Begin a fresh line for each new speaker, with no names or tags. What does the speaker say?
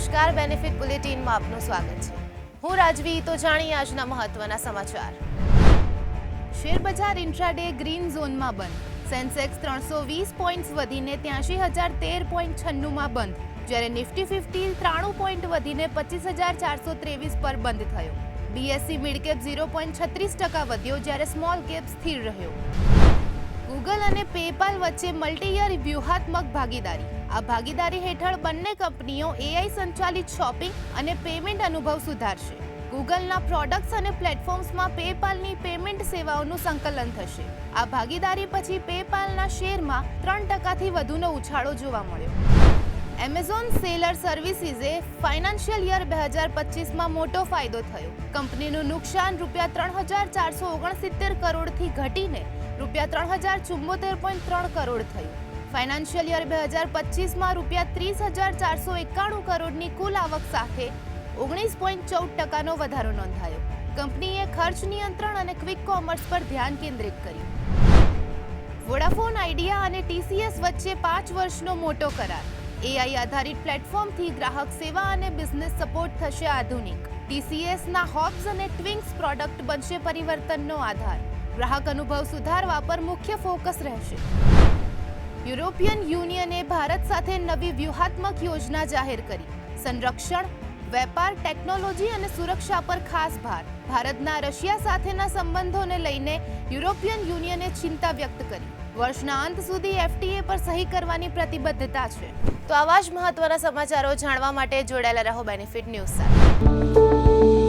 નમસ્કાર બેનિફિટ બુલેટિનમાં આપનું સ્વાગત છે. હું રાજવી, તો જાણીએ આજના મહત્વના સમાચાર. શેરબજાર ઇન્ટ્રાડે ગ્રીન ઝોનમાં બંધ. સેન્સેક્સ ત્રણસો વીસ પોઈન્ટ્સ વધીને ત્યાંશી હજાર તેર પોઈન્ટ છન્નુંમાં બંધ, જ્યારે નિફ્ટી ફિફ્ટી ત્રાણું પોઈન્ટ વધીને પચીસ હજાર ચારસો ત્રેવીસ પર બંધ થયો. બીએસસી મિડકેપ ઝીરો પોઈન્ટ છત્રીસ ટકા વધ્યો જ્યારે સ્મોલ કેપ સ્થિર રહ્યો. ગૂગલ અને પેપાલ વચ્ચે મલ્ટી યર વ્યૂહાત્મક ભાગીદારી. આ ભાગીદારી હેઠળ બંને કંપનીઓ એઆઈ સંચાલિત શોપિંગ અને પેમેન્ટ અનુભવ સુધારશે. ગૂગલના પ્રોડક્ટ્સ અને પ્લેટફોર્મ્સમાં પેપાલની પેમેન્ટ સેવાઓનું સંકલન થશે. આ ભાગીદારી પછી પેપાલના શેરમાં ત્રણ ટકાથી વધુનો ઉછાળો જોવા મળ્યો. એમેઝોન સેલર સર્વિસીઝે ફાઇનાન્શિયલ યર બે હજાર પચીસમાં મોટો ફાયદો થયો. કંપનીનું નુકસાન રૂપિયા ત્રણ હજાર ચારસો ઓગણસિત્તેર કરોડથી ઘટીને રૂપિયા ત્રણ હજાર ચુંમોતેર પોઈન્ટ ત્રણ કરોડ થયું ફાઇનાન્શિયલ યર બે હજાર પચીસમાં રૂપિયા ત્રીસ હજાર ચારસો એકાણું કરોડની કુલ આવક સાથે ઓગણીસ પોઈન્ટ ચૌદ ટકાનો વધારો નોંધાયો. કંપનીએ ખર્ચ નિયંત્રણ અને ક્વિક કોમર્સ પર ધ્યાન કેન્દ્રિત કર્યું. વોડાફોન આઈડિયા અને ટીસીએસ વચ્ચે પાંચ વર્ષનો મોટો કરાર. એઆઈ આધારિત પ્લેટફોર્મથી ગ્રાહક સેવા અને બિઝનેસ સપોર્ટ થશે આધુનિક. ટીસીએસના હોબ્સ અને ટ્વિંગ્સ પ્રોડક્ટ બનશે પરિવર્તનનો આધાર. ગ્રાહક અનુભવ સુધારવા પર મુખ્ય ફોકસ રહેશે. યુરોપિયન યુનિયને ભારત સાથે નવી વ્યૂહાત્મક યોજના જાહેર કરી. સંરક્ષણ, વેપાર, ટેકનોલોજી અને સુરક્ષા પર ખાસ ભાર. ભારતના રશિયા સાથેના સંબંધોને લઈને યુરોપિયન યુનિયને ચિંતા વ્યક્ત કરી. વર્ષના અંત સુધી એફટીએ પર સહી કરવાની પ્રતિબદ્ધતા છે. તો આવા જ મહત્વના સમાચારો જાણવા માટે જોડાયેલા રહો બેનિફિટ ન્યૂઝ સાથે.